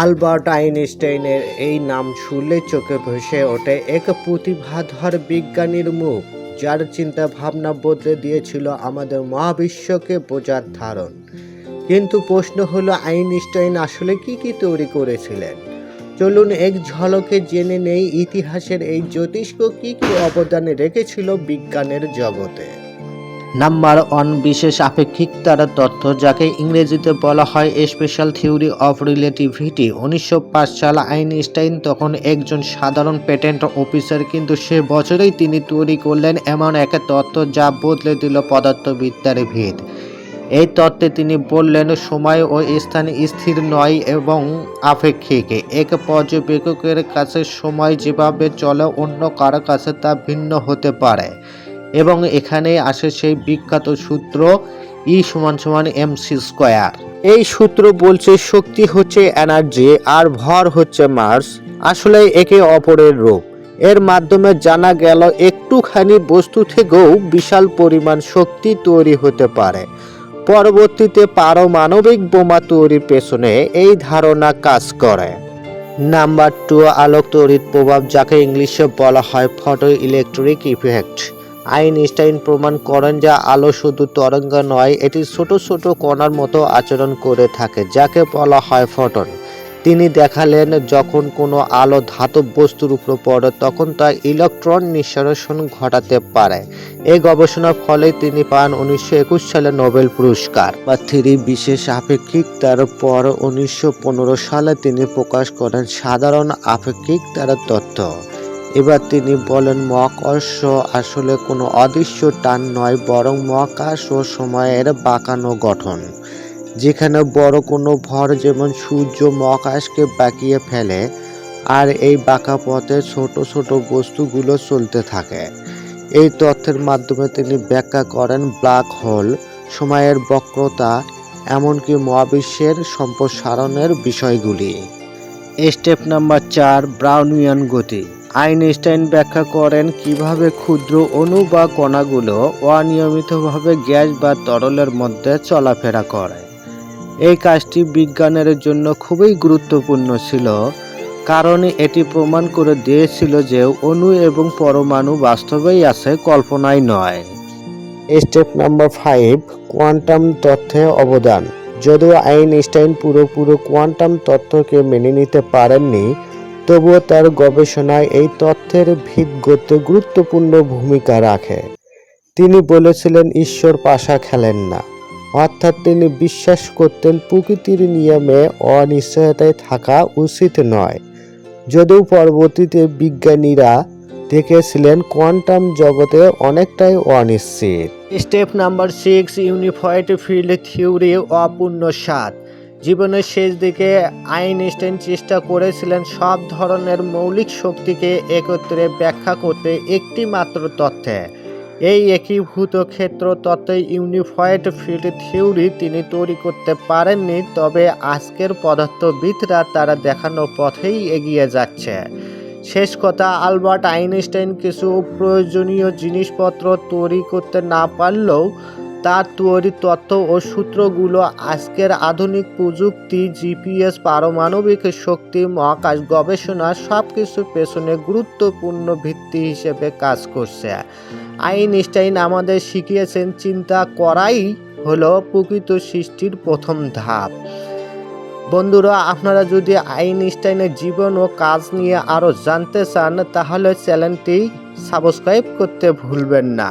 Albert আইনস্টাইনের এই নাম শুনলে চোখে ভেসে ওঠে এক প্রতিভাধর বিজ্ঞানীর মুখ, যার চিন্তা ভাবনা বদলে দিয়েছিল আমাদের মহাবিশ্বকে বোঝার ধারণ। কিন্তু প্রশ্ন হলো, আইনস্টাইন আসলে কি কি তৈরি করেছিলেন? চলুন এক ঝলকে জেনে নেই ইতিহাসের এই জ্যোতিষ্ক কি কি অবদান রেখেছিল বিজ্ঞানের জগতে। নাম্বার ওয়ান বিশেষ আপেক্ষিকতার তথ্য যাকে ইংরেজিতে বলা হয় স্পেশাল থিওরি অফ রিলেটিভিটি উনিশশো পাঁচ সাল আইনস্টাইন তখন একজন সাধারণ পেটেন্ট অফিসার কিন্তু সে বছরেই তিনি তৈরি করলেন এমন এক তত্ত্ব যা বদলে দিল পদার্থবিদ্যার ভিত। এই তত্ত্বে তিনি বললেন, সময় ও স্থান স্থির নয় এবং আপেক্ষিক। এক পর্যবেক্ষকের কাছে সময় যেভাবে চলে, অন্য কারও কাছে তা ভিন্ন হতে পারে। এবং এখানে আসে সেই বিখ্যাত সূত্র ই সমান সমান এম সি স্কোয়ার এই সূত্র বলছে শক্তি হচ্ছে এনার্জি আর ভর হচ্ছে মার্স আসলে একে অপরের রূপ। এর মাধ্যমে জানা গেল একটুখানি বস্তু থেকেও বিশাল পরিমাণ শক্তি তৈরি হতে পারে। পরবর্তীতে পারমাণবিক বোমা তৈরির পেছনে এই ধারণা কাজ করে। নাম্বার টু আলোক তড়িৎ প্রভাব, যাকে ইংলিশে বলা হয় ফটো ইলেকট্রিক ইফেক্ট আইনস্টাইন প্রমাণ করেন যে আলো শুধু তরঙ্গ নয়, এটি ছোট ছোট কণার মতো আচরণ করে থাকে, যাকে বলা হয় ফটন। তিনি দেখালেন, যখন কোনো আলো ধাতব বস্তুর উপর পড়ে, তখন তা ইলেকট্রন নিঃসরণ ঘটাতে পারে। এই গবেষণার ফলে তিনি পান উনিশশো একুশ সালে নোবেল পুরস্কার বা থ্রি বিশেষ আপেক্ষিকতার পর উনিশশো পনেরো সালে তিনি প্রকাশ করেন সাধারণ আপেক্ষিকতার তথ্য এবার তিনি বলেন মহাকর্ষ আসলে কোনো অদৃশ্য টান নয়, বরং মহাকাশ ও সময়ের বাঁকানো গঠন, যেখানে বড় কোনো ভর যেমন সূর্য মহাকাশকে বাঁকিয়ে ফেলে, আর এই বাঁকা পথে ছোট ছোট বস্তুগুলো চলতে থাকে। এই তথ্যের মাধ্যমে তিনি ব্যাখ্যা করেন, ব্ল্যাক হোল সময়ের বক্রতা, এমনকি মহাবিশ্বের সম্প্রসারণের বিষয়গুলি। স্টেপ নাম্বার চার, ব্রাউনিয়ান গতি। আইনস্টাইন ব্যাখ্যা করেন কীভাবে ক্ষুদ্র অণু বা কণাগুলো অনিয়মিতভাবে গ্যাস বা তরলের মধ্যে চলাফেরা করে। এই কাজটি বিজ্ঞানের জন্য খুবই গুরুত্বপূর্ণ ছিল, কারণ এটি প্রমাণ করে দিয়েছিল যে অণু এবং পরমাণু বাস্তবেই আছে কল্পনায় নয়। স্টেপ নাম্বার ফাইভ, কোয়ান্টাম তথ্যে অবদান। যদিও আইনস্টাইন পুরোপুরো কোয়ান্টাম তত্ত্বকে মেনে নিতে পারেননি তবুও তার গবেষণায় এই তথ্যের ভিত গড়তে গুরুত্বপূর্ণ ভূমিকা রাখে। তিনি বলেছিলেন, ঈশ্বর পাশা খেলেন না। অর্থাৎ তিনি বিশ্বাস করতেন, প্রকৃতির নিয়মে অনিশ্চয়তায় থাকা উচিত নয়। যদিও পরবর্তীতে বিজ্ঞানীরা দেখেছিলেন, কোয়ান্টাম জগতে অনেকটাই অনিশ্চিত। Step number six unified field theory অপূর্ণ সাত। জীবনের শেষ দিকে আইনস্টাইন চেষ্টা করেছিলেন সব ধরনের মৌলিক শক্তিকে একত্রে ব্যাখ্যা করতে একটি মাত্র তথ্যে। এই একীভূত ক্ষেত্র তত্ত্বে ইউনিফয়েড ফিল্ড থিওরি তিনি তৈরি করতে পারেননি, তবে আজকের পদার্থবিদরা তারা দেখানো পথেই এগিয়ে যাচ্ছে। শেষ কথা, আলবার্ট আইনস্টাইন কিছু প্রয়োজনীয় জিনিসপত্র তৈরি করতে না পারলেও তার তৈরি তথ্য ও সূত্রগুলো আজকের আধুনিক প্রযুক্তি, জিপিএস, পারমাণবিক শক্তি, মহাকাশ গবেষণা সব কিছুর পেছনে গুরুত্বপূর্ণ ভিত্তি হিসেবে কাজ করছে। আইনস্টাইন আমাদের শিখিয়েছেন চিন্তা করাই হলো প্রকৃত সৃষ্টির প্রথম ধাপ। বন্ধুরা, আপনারা যদি আইনস্টাইনের জীবন ও কাজ নিয়ে আরও জানতে চান, তাহলে চ্যানেলটি সাবস্ক্রাইব করতে ভুলবেন না।